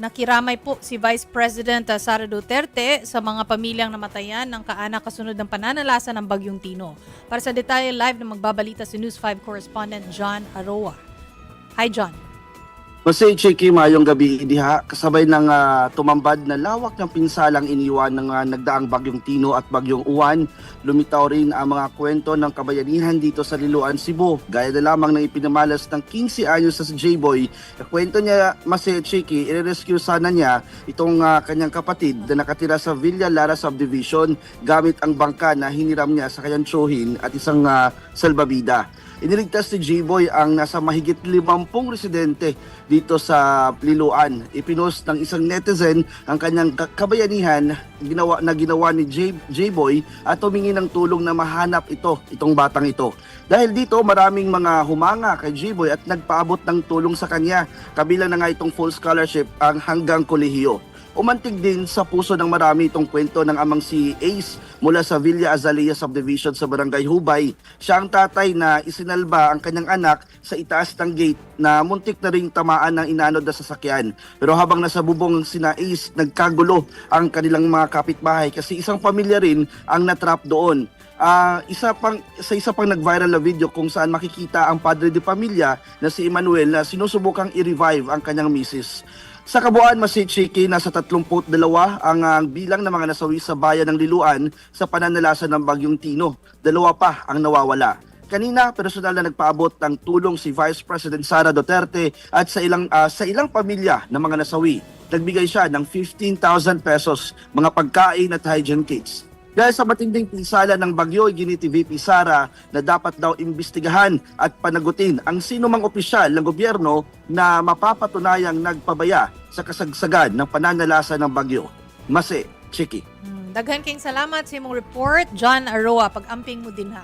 Nakiramay po si Vice President uh, Sara Duterte sa mga pamilyang namatayan ng kaanak kasunod ng pananalasa ng Bagyong Tino. Para sa detalye live na magbabalita si News 5 correspondent John Aroa. Hi John. Jose Chiki, mayong gabi diha, kasabay ng ah, tumambad na lawak ng pinsalang iniwan ng ah, nagdaang bagyong Tino at bagyong Uwan. Lumitaw rin ang mga kwento ng kabayanihan dito sa Liloan, Cebu. Gaya na lamang ng ipinamalas ng 15 anyos sa si J-Boy. Kwento niya, Mase Chiki, i-rescue sana niya itong ah, kanyang kapatid na nakatira sa Villa Lara Subdivision gamit ang bangka na hiniram niya sa kanyang tsuhin at isang ah, salbabida. Iniligtas ni J-Boy ang nasa mahigit 50 residente dito sa Liloan. Ipinost ng isang netizen ang kanyang ka- kabayanihan ginawa, na ginawa ni J-Boy at humingi ng tulong na mahanap ito, itong batang ito. Dahil dito maraming mga humanga kay J-Boy at nagpaabot ng tulong sa kanya. Kabilang na nga itong full scholarship ang hanggang kolehiyo. Umantig din sa puso ng marami itong kwento ng amang si Ace mula sa Villa Azalea Subdivision sa Barangay Hubay. Siya ang tatay na isinalba ang kanyang anak sa itaas ng gate na muntik na ring tamaan ng inanod na sasakyan. Pero habang nasa bubong sina Ace, nagkagulo ang kanilang mga kapitbahay kasi isang pamilya rin ang natrap doon. Ah, isa pang sa isa pang nag-viral na video kung saan makikita ang padre de pamilya na si Emmanuel na sinusubukang i-revive ang kanyang misis. Sa kabuuan, Masit Chiki, nasa 32 ang ah, bilang ng mga nasawi sa bayan ng Liluan sa pananalasa ng Bagyong Tino. Dalawa pa ang nawawala. Kanina, personal na nagpaabot ng tulong si Vice President Sara Duterte at sa ilang ah, sa ilang pamilya ng mga nasawi. Nagbigay siya ng 15,000 pesos, mga pagkain at hygiene kits. Dahil sa matinding pinsala ng bagyo, giniti VP Sara na dapat daw imbestigahan at panagutin ang sino mang opisyal ng gobyerno na mapapatunayang nagpabaya sa kasagsagan ng pananalasa ng bagyo. Mase, Chiki. Hmm, Daghan king salamat sa imong report John Aroa pag-amping mo din ha.